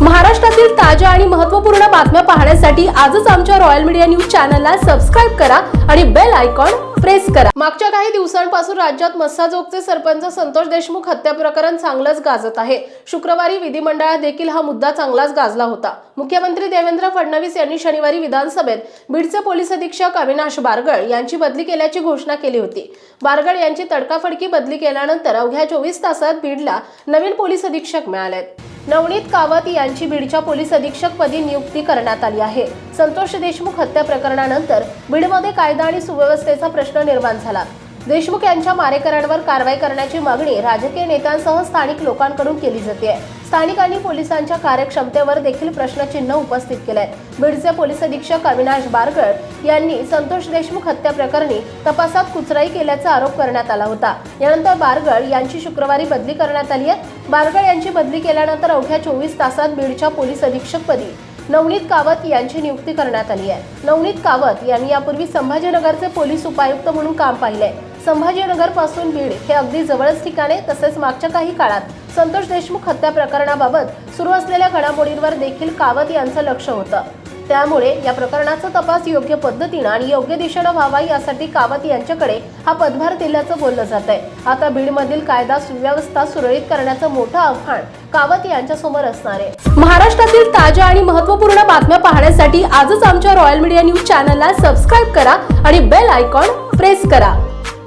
महाराष्ट्रातील ताज्या आणि महत्त्वपूर्ण बातम्या पाहण्यासाठी आजच आमच्या रॉयल मीडिया न्यूज चॅनलला सबस्क्राईब करा आणि बेल आयकॉन प्रेस करा. मागच्या काही दिवसांपासून राज्यात मस्साजोगचे सरपंच संतोष देशमुख हत्या प्रकरण चांगलंच गाजत आहे. शुक्रवारी विधिमंडळात देखील हा मुद्दा चांगलाच गाजला होता. मुख्यमंत्री देवेंद्र फडणवीस यांनी शनिवारी विधानसभेत बीडचे पोलीस अधीक्षक अविनाश बारगळ यांची बदली केल्याची घोषणा केली होती. बारगळ यांची तडकाफडकी बदली केल्यानंतर अवघ्या चोवीस तासात बीडला नवीन पोलीस अधीक्षक मिळालेत. नवनीत कावत यांची बीडच्या पोलीस अधीक्षकपदी नियुक्ती करण्यात आली आहे. संतोष देशमुख हत्या प्रकरणानंतर बीडमध्ये कायदा आणि सुव्यवस्थेचा प्रश्न निर्माण झाला. देशमुख यांच्या मारेकऱ्यांवर कारवाई करण्याची मागणी राजकीय नेत्यांसह स्थानिक लोकांकडून केली जाते स्थानिकांनी पोलिसांच्या कार्यक्षमतेवर देखील प्रश्नचिन्ह उपस्थित केलंय. बीडचे पोलीस अधीक्षक अविनाश बारगड यांनी संतोष देशमुख हत्या प्रकरणी तपासात कुचराई केल्याचा आरोप करण्यात आला होता. यानंतर बारगळ यांची शुक्रवारी बदली करण्यात आली आहे. बारगळ यांची बदली केल्यानंतर अवघ्या चोवीस तासात बीडच्या पोलीस अधीक्षकपदी नवनीत कावत यांची नियुक्ती करण्यात आली आहे. नवनीत कावत यांनी यापूर्वी संभाजीनगरचे पोलीस उपायुक्त म्हणून काम पाहिलंय. संभाजीनगरपासून बीड हे अगदी जवळच ठिकाणे तसेच मागच्या काही काळात संतोष देशमुख हत्या प्रकरणाबाबत सुरू असलेल्या घडामोडींवर देखील कावत यांचं लक्ष होतं. त्यामुळे या प्रकरणाचा तपास योग्य पद्धतीनं आणि योग्य दिशेनं व्हावा यासाठी कावत यांच्याकडे हा पदभार दिल्याचं बोललं जात आहे आता बीडमधील कायदा सुव्यवस्था सुरळीत करण्याचं मोठं आव्हान कावत यांच्यासमोर असणार आहे. महाराष्ट्रातील ताज्या आणि महत्त्वपूर्ण बातम्या पाहण्यासाठी आजच आमच्या रॉयल मीडिया न्यूज चॅनलला सबस्क्राईब करा आणि बेल आयकॉन प्रेस करा.